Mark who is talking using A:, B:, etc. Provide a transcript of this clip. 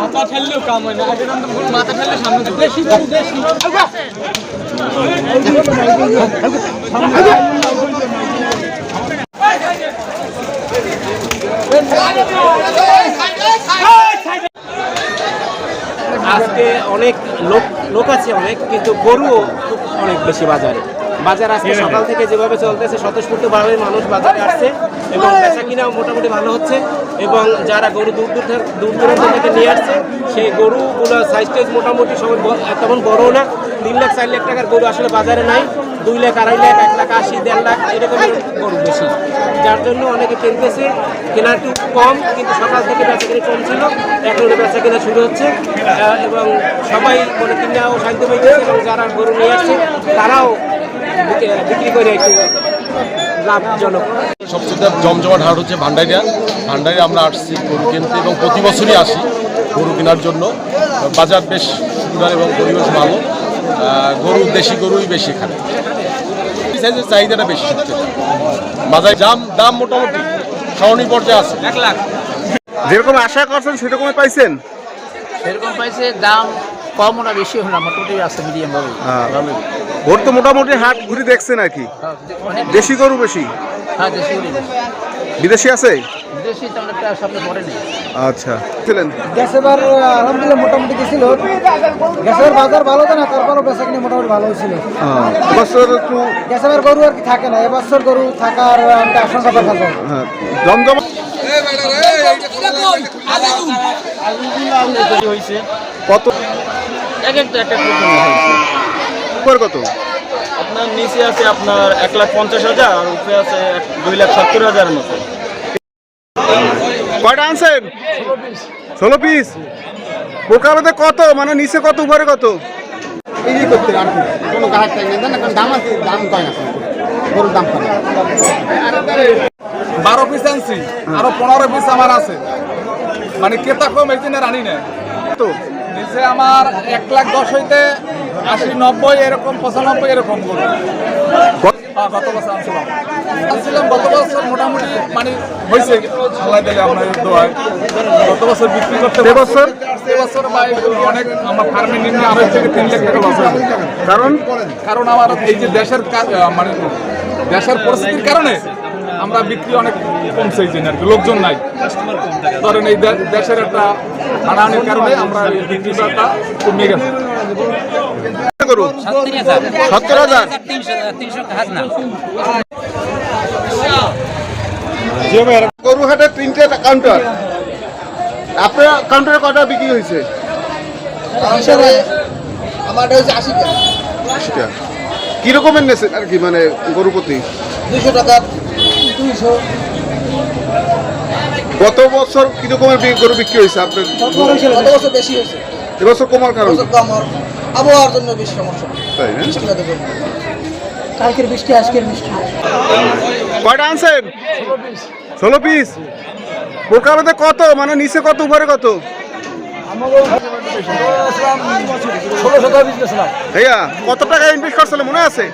A: মাথা ঠেললেও কাম হয় না মাথা ঠেললে সামনে দেশি
B: আজকে অনেক লোক লোক আছে অনেক কিন্তু গরুও খুব অনেক বেশি বাজারে। বাজার আজকে সকাল থেকে যেভাবে চলতেছে স্বতঃস্ফূর্তভাবে মানুষ বাজারে আসছে এবং বেচা কিনাও মোটামুটি ভালো হচ্ছে এবং যারা গরু দূর দূর থেকে- দূর দূরান্ত থেকে নিয়ে আসছে সেই গরুগুলো সাইজ টাইজ মোটামুটি সবাই তখন তেমন বড়ও না। তিন লাখ চার লাখ টাকার গরু আসলে বাজারে নাই। দুই লাখ, আড়াই লাখ, এক লাখ, আশি, দেড় লাখ এরকমের গরু বেশি। যার জন্য অনেকে কিনতেছে কেনা একটু কম, কিন্তু সকাল থেকে বেচা কিনে কম ছিল। এখন বেচা কেনা শুরু হচ্ছে। এবং সবাই মানে কিনাও শান্তি পাইতেছে এবং যারা গরু নিয়ে আসছে, তারাও বিক্রি- করে একটু লাভজনক।
C: সবচেয়ে জমজমাট হাট হচ্ছে ভান্ডারিয়া। ভান্ডারিয়া আমরা আসছি গরু কিনতে এবং প্রতি বছরই আসি গরু কেনার জন্য। বাজার বেশ সুন্দর এবং পরিবেশ ভালো। গরু দেশি গরুই বেশি এখানে সাইজের চাহিদাটা বেশি বাজার দাম দাম মোটামুটি সহনী পর্যায়ে আছে।
A: এক লাখ।
D: যেরকম আশা করছেন সেরকমই পাইছেন?
E: সেরকম পাইছে দাম কম না বেশি হলো মোটামুটি আছে মিডিয়াম ভাবে।
D: হ্যাঁ। ভোর তো মোটামুটি হাট ঘুরে দেখছেন আর কি। দেশি গরু বেশি?
E: হ্যাঁ দেশি গরু।
D: বিদেশি আছে?
E: বিদেশি তেমন একটা সামনে পড়ে নেই।
D: আচ্ছা। ছিলেন
F: আলহামদুলিল্লাহ মোটামুটি গেছিল। গ্যাসের বাজার ভালো তো না তারপরও বেচা কিনে মোটামুটি ভালো হয়েছিল।
D: বছর একটু
F: গ্যাস গরু আর কি থাকে না এবছর গরু থাকার একটা আশঙ্কা দেখা যায়।
D: হ্যাঁ, কত?
A: এক একটা আপনার নিচে আছে আপনার এক লাখ পঞ্চাশ হাজার আর উপরে আছে এক- দুই লাখ সত্তর হাজারের মতো।
D: কয়টা আনছেন? ষোলো পিস? পোকারতে কত? মানে নিচে কত উপরে কত?
G: বিক্রি করতে আর কি কোনো গ্রাহক চাই না কারণ দাম আছে দাম কয় না গরুর দাম কয় না।
H: বারো পিস আনছি আরও পনেরো পিস আমার আছে। মানে কেতা কম এই জন্য রানি নেয়
D: তো?
H: নিচে আমার এক লাখ দশ হইতে আশি নব্বই এরকম পঁচানব্বই এরকম গরু। গত বছর আনছিলাম। আনছিলাম গত বছর মোটামুটি মানে হয়েছে। আল্লাহ দিলে আপনার দোয়ায়। গত বছর বিক্রি করতে
D: এবছর?
H: এবছর ভাই অনেক আমার ফার্মে নিম্নে আড়াই থেকে তিন লাখ টাকা লস হয়েছে
D: কারণ?
H: কারণ আমার এই যে দেশের কা- মানে দেশের পরিস্থিতির কারণে আমরা বিক্রি অনেক কমছে এই জন্য আর কি লোকজন নাই। ধরেন এই দেশের একটা হানাহানির কারণে আমরা এই বিক্রিটা কমে গেছে।
D: গরু সত্তর হাজার। গরু হাটে তিনটে কাউন্টার আপনার কাউন্টারে কটা বিক্রি হয়েছে?
G: আমারটা হচ্ছে
D: আশিটা। নেছেন আর কি মানে গরু প্রতি?
G: দুইশো টাকা
D: গত বছর কি রকমের গরু বিক্রি হয়েছে আপনার?
G: গত বছর বেশি হয়েছে।
D: এবছর কমার কারণ
G: বছর কম হওয়ার আবহাওয়ার জন্য বেশি সমস্যা।
D: তাই না?
G: বৃষ্টিপাতের জন্য
F: কালকের বৃষ্টি আজকের বৃষ্টি।
D: কয়টা আনছেন? ষোলো পিস। পোকারতে কত? মানে নিচে কত উপরে কত? ভাইয়া কত টাকা ইনভেস্ট করছিল মনে আছে?